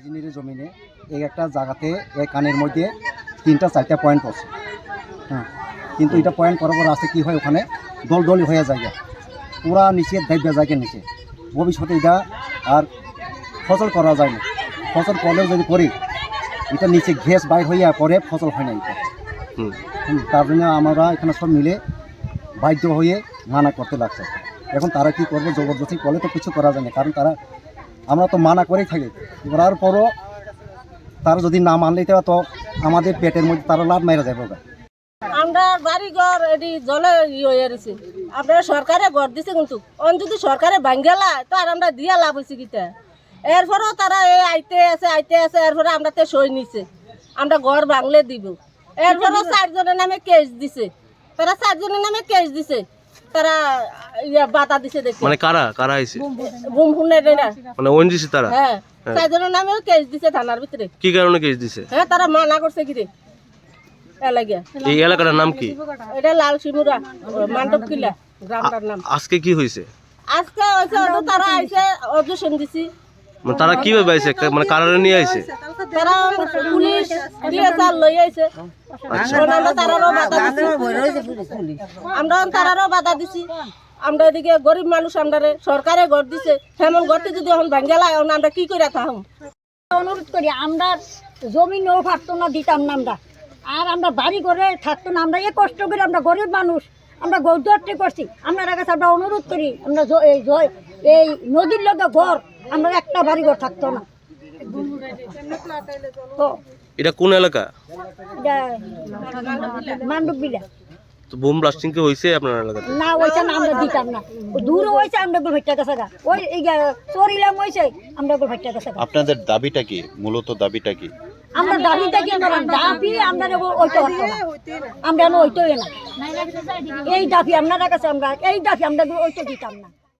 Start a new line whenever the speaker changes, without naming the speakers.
ইঞ্জিনিয়ারের জমিনে এই একটা জায়গাতে এই কানের মধ্যে তিনটা চারটা পয়েন্ট পড়ছে হ্যাঁ কিন্তু এটা পয়েন্ট করার পর আসতে কী হয় ওখানে? দল দল হয়ে যায়। পুরা নিচে দাইবা যায় নিচে। ভবিষ্যতে এটা আর ফসল করা যায় না। ফসল করলেও যদি করি এটা নিচে ঘেস বাইর হইয়া পরে ফসল হয় না এটা। তার জন্য আমরা এখানে সব মিলে বাধ্য হয়ে মানা করতে লাগছে। এখন তারা কি করবে? জবরদস্তি করলে তো কিছু করা যায় না কারণ তারা আমরা তো মানা করেই থাকি। করার পরও তারা যদি না মানলে তো আমাদের পেটের মধ্যে তারা লাভ মেরে যাবে।
আমরা বাড়ি ঘর এটি জলে ই হয়ে রয়েছে। আপনারা সরকারে ঘর দিছে কিন্তু। অন যদি সরকারে ভাঙ্গেলা তো আর আমরা দিয়া লাভ হয়েছে কিটা এরপরেও তারা এই আইতে আছে আইতে আছে এরপরে আমরা তে সই নিছে। আমরা ঘর ভাঙলে দিব। এরপরেও চারজনের নামে কেস দিছে। তারা চারজনের নামে কেস দিছে। তারা ইয়া বাতা দিছে দেখি।
মানে কারা কারা আইছে?
বুম ফুনের না।
মানে ওএনজিসি তারা?
হ্যাঁ চারজনের নামেও কেস দিছে থানার ভিতরে।
কি কারণে কেস দিছে?
হ্যাঁ তারা মানা করছে কি রে
এই এলাকাটার নাম কি?
এটা লাল শিমুরা মান্ডব কিলা গ্রামটার নাম।
আজকে কি হয়েছে
আজকে ওটা তারা আইসে অডিশন দিছি।
মানে তারা কীভাবে আইছে? মানে কারারে নিয়ে আইছে?
তারা পুলিশ ডিএসআর লই আইছে।
আচ্ছা
এখন আমরা তারারও বাধা দিছি আমরা তারারও বাধা দিছি। আমরা এদিকে গরিব মানুষ আমরা সরকারে ঘর দিছে। হেমন ঘরটি যদি এখন ভাঙ্গেলা এখন আমরা কি করে থাকুম?
অনুরোধ করি আমরা জমি নেও পারতো না দিতাম না আমরা। আর আমরা বাড়ি করে থাকতো না আমরা এ কষ্ট করে আমরা গরিব মানুষ আমরা গৌদরটি করছি। আপনার কাছে আমরা অনুরোধ করি আমরা জ- এই এই নদীর লগে ঘর আমরা একটা বাড়ি ঘর থাকতো না।
এটা কোন এলাকা? তো বোম ব্লাস্টিং কি হয়েছে আপনার এলাকাতে?
না ওইটা না আমরা দিতাম না। দূরে হয়েছে আমরা ভেট্টা গেছে ওই এই চরিলাম হয়েছে আমরা ভেট্টা গেছে
আপনাদের দাবিটা কি? মূলত দাবিটা কি?
আমরা দাবিটা কি আমরা দাবি আমরা নেব ওইটা হতো না। আমরা ওইটাই না। এই দাবি আপনার কাছে আমরা এই দাবি আমরা ওইটা দিতাম না।